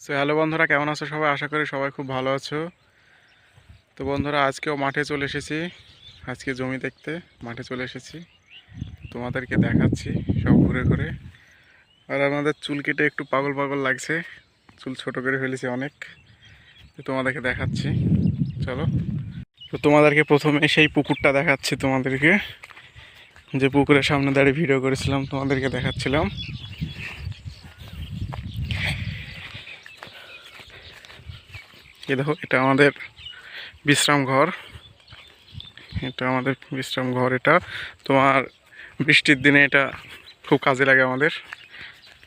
So hello বন্ধুরা, কেমন আছো সবাই? আশা করি সবাই খুব ভালো আছো। তো বন্ধুরা, আজকেও মাঠে চলে এসেছি। আজকে জমি দেখতে মাঠে চলে এসেছি। তোমাদেরকে দেখাচ্ছি সব ঘুরে ঘুরে। আর আমাদের চুল কেটে একটু পাগল পাগল লাগছে। চুল ছোট করে ফেলেছি অনেক। তোমাদেরকে দেখাচ্ছি। চলো। তো তোমাদেরকে প্রথমে সেই পুকুরটা দেখাচ্ছি তোমাদেরকে। যে পুকুরের সামনে দাঁড়িয়ে ভিডিও করেছিলাম, তোমাদেরকে দেখাচ্ছিলাম। এই দেখো, এটা আমাদের বিশ্রাম ঘর। এটা আমাদের বিশ্রাম ঘর, এটা। তোমার বৃষ্টির দিনে এটা খুব কাজে লাগে আমাদের।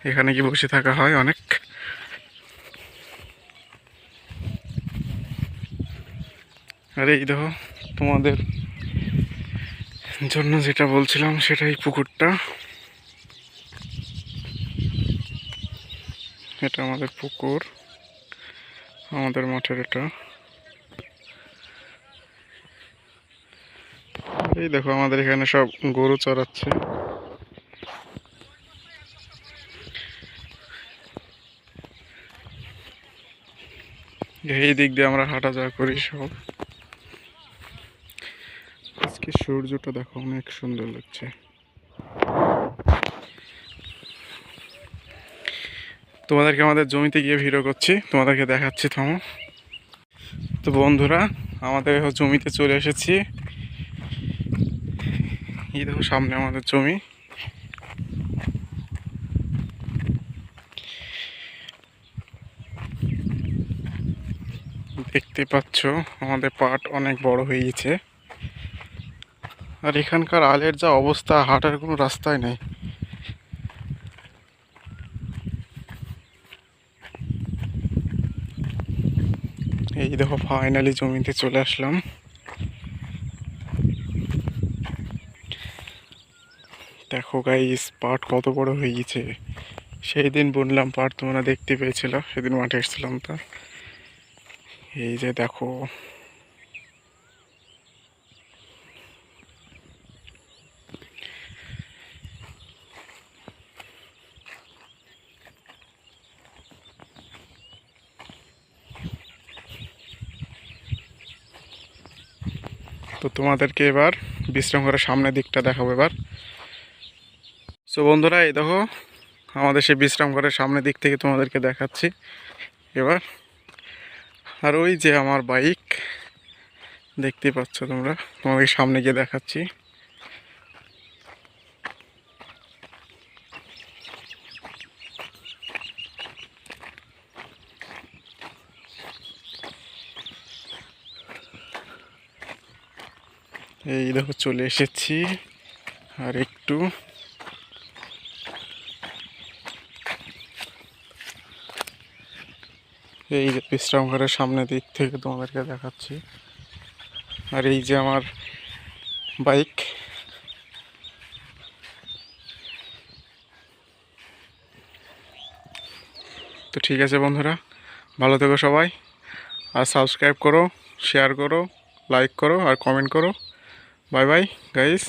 এখানে কি বসে থাকা হয় অনেক। আর এই দেখো, তোমাদের জন্য যেটা বলছিলাম, সেটাই পুকুরটা। এটা আমাদের পুকুর। আমাদের মাঠের এটা। এই দেখো, আমাদের এখানে সব গরু চড়াচ্ছে। এই দিক দিয়ে আমরা হাঁটা যাওয়া করি সব। আজকে সূর্যটা দেখো, অনেক সুন্দর লাগছে। তোমাদেরকে আমাদের জমিতে গিয়ে ভিডিও করছি। তোমাদেরকে দেখাচ্ছি, থামো। তো বন্ধুরা, আমাদের জমিতে চলে এসেছি। এই দেখো সামনে আমাদের জমি। দেখতে পাচ্ছ, আমাদের পাট অনেক বড় হয়ে গেছে। আর এখানকার আলের যা অবস্থা, হাঁটার কোনো রাস্তাই নেই। এই দেখো ফাইনালি জমিতে চলে আসলাম। দেখো গাইস পাট কত বড় হয়ে গেছে। সেই দিন বুনলাম পাট, তোমরা দেখতে পেয়েছিল, সেদিন মাঠে এসেছিলাম তা। এই যে দেখো তো তোমাদেরকে এবার বিশ্রাম ঘরের সামনের দিকটা দেখাবো এবার। সো বন্ধুরা, এই দেখো, আমাদের সেই বিশ্রাম ঘরের সামনের দিক থেকে তোমাদেরকে দেখাচ্ছি এবার। আর ওই যে আমার বাইক, দেখতে পাচ্ছ তোমরা? তোমাদের সামনে গিয়ে দেখাচ্ছি। এই দেখো, চলে এসেছি। আর একটু। এই যে বিশ্রাম ঘরের সামনের দিক থেকে তোমাদেরকে দেখাচ্ছি। আর এই যে আমার বাইক। তো ঠিক আছে বন্ধুরা, ভালো থেকো সবাই। আর সাবস্ক্রাইব করো শেয়ার করো লাইক করো, আর কমেন্ট করো। Bye bye guys